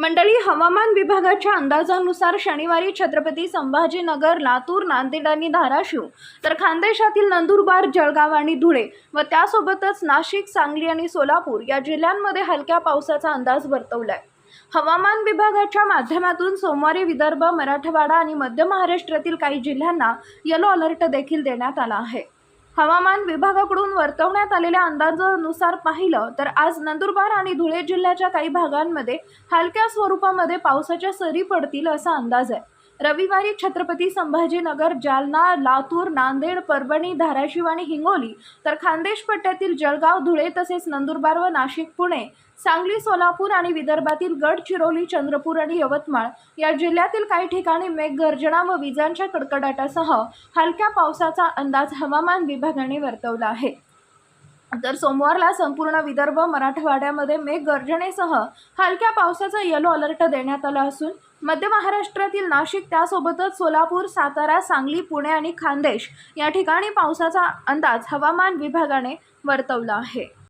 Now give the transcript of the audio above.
मंडळी हवामान विभागाच्या अंदाजानुसार शनिवारी छत्रपती संभाजीनगर लातूर नांदेड आणि धाराशिव तर खानदेशातील नंदुरबार जळगाव आणि धुळे व त्यासोबतच नाशिक सांगली आणि सोलापूर या जिल्ह्यांमध्ये हलक्या पावसाचा अंदाज वर्तवलाय. हवामान विभागाच्या माध्यमातून सोमवारी विदर्भ मराठवाडा आणि मध्य महाराष्ट्रातील काही जिल्ह्यांना येलो अलर्ट देखील देण्यात आला आहे. हवामान विभागाकडून वर्तवण्यात आलेल्या अंदाजानुसार पाहिलं तर आज नंदुरबार आणि धुळे जिल्ह्याच्या काही भागांमध्ये हलक्या स्वरूपामध्ये पावसाच्या सरी पडतील असा अंदाज आहे. रविवारी छत्रपती संभाजीनगर जालना लातूर नांदेड परभणी धाराशिव आणि हिंगोली तर खानदेश पट्ट्यातील जळगाव धुळे तसेच नंदुरबार व नाशिक पुणे सांगली सोलापूर आणि विदर्भातील गडचिरोली चंद्रपूर आणि यवतमाळ या जिल्ह्यातील काही ठिकाणी मेघगर्जना व विजांच्या कडकडाटासह हलक्या पावसाचा अंदाज हवामान विभागाने वर्तवला आहे. तर सोमवारला संपूर्ण विदर्भ मराठवाड्यामध्ये मेघगर्जनेसह हलक्या पावसाचा येलो अलर्ट देण्यात आला असून मध्य महाराष्ट्रातील नाशिक त्यासोबतच सोलापूर सातारा सांगली पुणे आणि खानदेश या ठिकाणी पावसाचा अंदाज हवामान विभागाने वर्तवला आहे.